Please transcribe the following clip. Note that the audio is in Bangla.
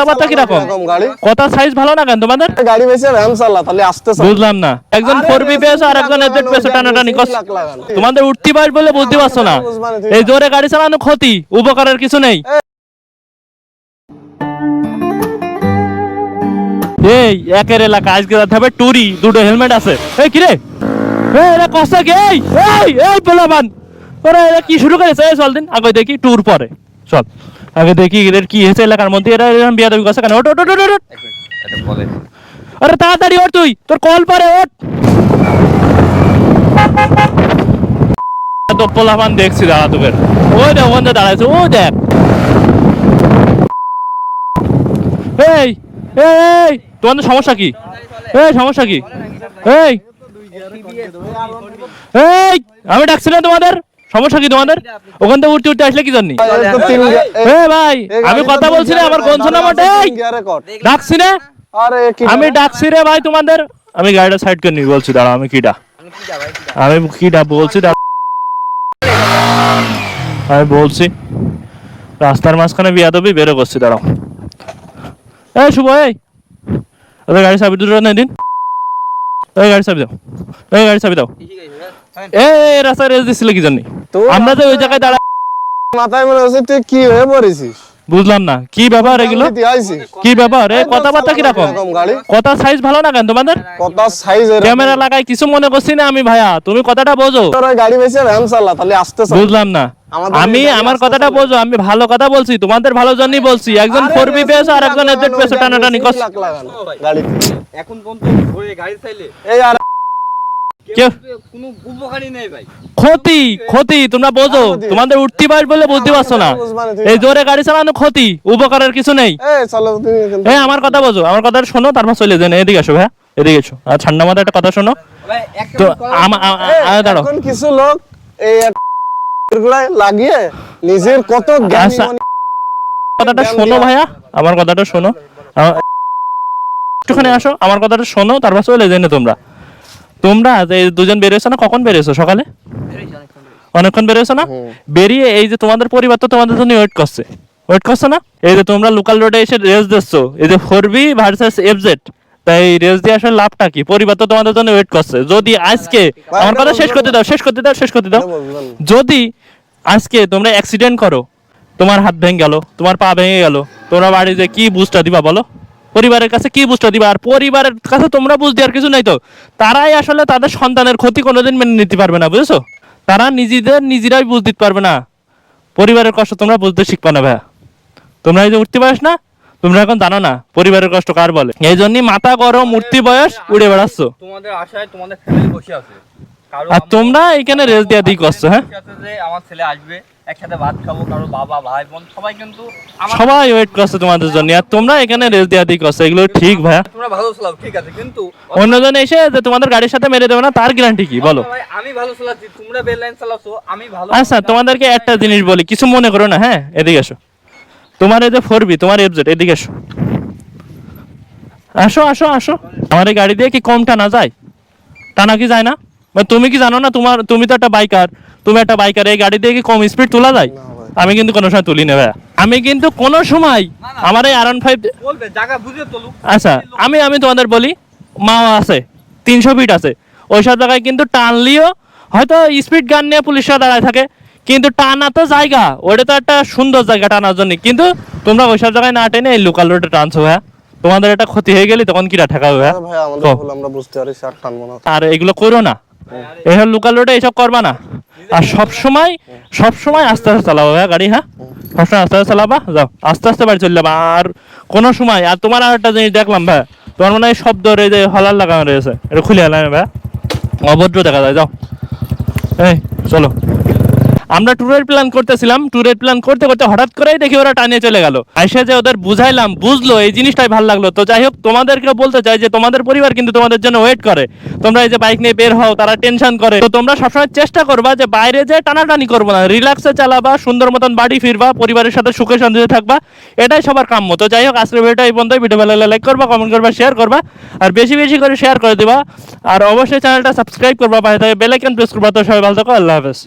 কথাবার্তা কীরকম? এরকম কথা সাইজ ভালো না কেন তোমাদের? গাড়ি বেশি র্যাম তাহলে আসতে বুঝলাম না। একজন আরে ফোর বি বেশি আর একজন এজেড পেয়েছ টানাটানি করছ তোমাদের উঠতি পার বলে বুঝতে পারছ না। এই জোরে গাড়ি চালানো ক্ষতি উপকারের কিছু নেই। এই একের এলাকা আজকে রাতে হবে টুরি দুটো হেলমেট আছে। এই কিরে? এরা কষ্ট কি? এই এই এই পোলাবান। ওরা এরা কি শুরু করেছে? চল দিন আগে দেখি ট্যুর পরে। চল। আগে দেখি এদের কি হয়েছে এলাকার মধ্যে এরা এরকম বিয়া দাবি করছে কেন? ওট ওট ওট ওট, ওট আরে তাড়াতাড়ি ওট তুই তোর কল পরে ওঠ। তো পোলাপান দেখছি দাদা তোকে ওই দেখ ওখানে দাঁড়াইছে ও দেখ। এই এই তোমাদের সমস্যা কি? এই সমস্যা কি? এই এই আমি ডাকছি না তোমাদের। সমস্যা কি তোমাদের? ওখান থেকে উঠতে উঠতে আসলে কি জানি এই তো তিন গিয়া- এই- এ ভাই আমি কথা বলছি না আমার তিন গিয়ারে কর। ডাকছি না? আমি ডাকছি রে ভাই তোমাদের। আমি গাড়িটা সাইড করে নি বলছি দাঁড়া আমি কিটা আমি কিটা বলছি আমি বলছি রাস্তার মাঝখানে বিয়া দেবি বেরো করছি দাঁড়াও। এই শুভ এই। ওদের গাড়ি চাবি দুটো নেই দিন। এই গাড়ি চাবি দাও। এই গাড়ি চাবি দাও। এই এই রাস্তায় রেস দিচ্ছিল কি জানি তোর আমরা যে ওই জায়গায় দাঁড়া মাথায় মনে হচ্ছে তুই কি হয়ে পড়েছিস বুঝলাম না। কি ব্যাপার এগুলো? কি ব্যাপার? এই কথাবার্তা এরকম গাড়ি। কথা সাইজ ভালো না কেন তোমাদের? সাইজ ক্যামেরা লাগাই কিছু মনে করছি না আমি ভাইয়া। তুমি কথাটা বোঝো। তোর গাড়ি বেশি র্যাম চালা তাহলে আসতে। বুঝলাম না। আমি আমার কথাটা বোঝো আমি ভালো কথা বলছি তোমাদের ভালো জন্যই বলছি। একজন ফোর বি পেয়েছ আর একজন এজেড পেয়েছ টানাটানি করছ। এখন পর্যন্ত ঘুরে গাড়ি চাইলে এই আর কেউ কোনো উপকারই নেই ভাই ক্ষতি ক্ষতি তোমরা বোঝো। তোমাদের উঠতে পার বলে বুঝতে পারছ না। এই জোরে গাড়ি চালানো ক্ষতি উপকারের কিছু নেই। এই আমার কথা বোঝো। আমার কথা শোনো তারপর চলে যান এদিকে আসো ভাইয়া এদিকে এসো। আর ঠান্ডা মাথায় একটা কথা শোনো। তো এখন কিছু লোক এই লাগিয়ে নিজের কত জ্ঞানী আচ্ছা, মনি- কথাটা শোনো ভাইয়া। আমার কথাটা শোনো। একটুখানি আসো। আমার কথাটা শোনো তারপর চলে যাই তোমরা। তোমরা এই দুজন বেরিয়েছো না কখন বেরিয়েছো? সকালে? অনেকক্ষণ বেরিয়েছো না? বেরিয়ে এই যে তোমাদের পরিবার তো তোমাদের জন্য ওয়েট করছে। ওয়েট করছ না? এই যে তোমরা লোকাল রোডে এসে রেস দিচ্ছ এই যে ফোর বি ভার্সেস এফজেড তাই রেস দিয়ে আসলে লাভটা কি? পরিবার তো তোমাদের জন্য ওয়েট করছে। যদি আজকে আমার কথা শেষ করতে দাও শেষ করতে দাও শেষ করতে দাও। যদি আজকে তোমরা অ্যাক্সিডেন্ট করো তোমার হাত ভেঙে গেল তোমার পা ভেঙে গেল তোমরা বাড়িতে কি বুঝটা দিবা বলো? পরিবারের কাছে কি বুঝটা দিবা? আর পরিবারের কাছে তোমরা বুঝ দেওয়ার কিছু নাই তো। তারাই আসলে তাদের সন্তানের ক্ষতি কোনোদিন মেনে নিতে পারবে না বুঝেছ? তারা নিজেদের নিজেরাই বুঝ দিতে পারবে না। পরিবারের কষ্ট তোমরা বুঝতে শিখবে না ভাইয়া। তোমরা এই যে উঠতে পারস না তোমরা এখন জানো না পরিবারের কষ্ট কার বলে। এই জন্যই মাথা গরম মূর্তি বয়স উড়ে বেড়াচ্ছ। তোমাদের আশায় তোমাদের ফ্যামিলি বসে আছে। আর তোমরা এখানে রেস দেওয়া দিই করছ হ্যাঁ? আমার ছেলে আসবে। একসাথে ভাত খাব কারও বাবা ভাই বোন সবাই কিন্তু সবাই ওয়েট করছে তোমাদের জন্য। আর তোমরা এখানে রেস দেওয়া করছ এগুলো ঠিক ভাইয়া। তোমরা ভালো চালাও ঠিক আছে কিন্তু অন্যজন এসে যে তোমাদের গাড়ির সাথে মেরে দেবে না তার গ্যারান্টি কি বলো? আমি ভালো চালাচ্ছি তোমরা বেল লাইন চালাচ্ছো আমি ভালো আচ্ছা তোমাদেরকে একটা জিনিস বলি কিছু মনে করো না হ্যাঁ? এদিকে এসো। তোমার এই যে ফোর বি তোমার এফজেড এদিকে এসো। আসো আসো আসো। আমার এই গাড়ি দিয়ে কি কম টানা যায়? টানা কি যায় না? তুমি কি জানো না তোমার তুমি তো একটা বাইকার তুমি একটা বাইকার এই গাড়ি দিয়ে কি কম স্পিড তোলা যায়? আমি কিন্তু কোনো সময় তুলি না ভাইয়া। আমি কিন্তু কোনো সময় আমার এই আর ফাইভ বলবে জায়গা বুঝে তোলো আচ্ছা আমি আমি তোমাদের বলি মাও আছে তিনশো ফিট আছে। ওই সব জায়গায় কিন্তু টানলিও হয়তো স্পিড গান নিয়ে পুলিশরা দাঁড়ায় থাকে কিন্তু টানা তো জায়গা। ওটা তো একটা সুন্দর জায়গা টানার জন্য। কিন্তু তোমরা ওই সব জায়গায় না টেনে এই লোকাল রোডে টানছো হ্যাঁ তোমাদের একটা ক্ষতি হয়ে গেলে তখন কিরা ঠেকাবে আরে ভাই আমাদের কও। ভুল আমরা বুঝতে পারি স্যার টানবো না। আর এগুলো করো না। এইসব লোকাল রোডে এইসব করবা না। আর সব সময় সব সময় আস্তে আস্তে চালাবা হ্যাঁ গাড়ি হ্যাঁ? সব সময় আস্তে আস্তে চালাবা, যাও, আস্তে আস্তে বাড়ি চলে যাবা। আর কোনো সময়, আর তোমার আর একটা জিনিস দেখলাম ভাই তোমার মনে হয় শব্দ রয়েছে হলার লাগানো রয়েছে, এটা খুলে হলাম ভাই অভদ্র দেখা যায়, যাও। এই, চলো। আমরা ট্যুরের প্ল্যান করতেছিলাম ট্যুরের প্ল্যান করতে করতে হঠাৎ করেই দেখি ওরা টানিয়ে চলে গেল। আইসা যে ওদের বুঝাইলাম, বুঝলো, এই জিনিসটাই ভালো লাগল। তো যাই হোক তোমাদেরকে বলতে চাই যে তোমাদের পরিবার কিন্তু তোমাদের জন্য ওয়েট করে। তোমরা এই যে বাইক নিয়ে বের হও, তারা টেনশন করে। তো তোমরা সবসময় চেষ্টা করবা যে বাইরে যে টানাটানি করব না রিল্যাক্সে চালাবা, সুন্দর মতন বাড়ি ফিরবা, পরিবারের সাথে সুখে শান্তিতে থাকবা, এটাই সবার কাম্য। তো যাই হোক, আজকের ভিডিওটা এই পর্যন্ত ভিডিও ভালো লাইক করবা কমেন্ট করবা শেয়ার করবা। আর বেশি বেশি করে শেয়ার করে দিবা। আর অবশ্যই চ্যানেলটা সাবস্ক্রাইব করবা বাইরে থেকে বেল আইকন প্রেস করবা। তো সবাই ভালো থাকো, আল্লাহ হাফেজ।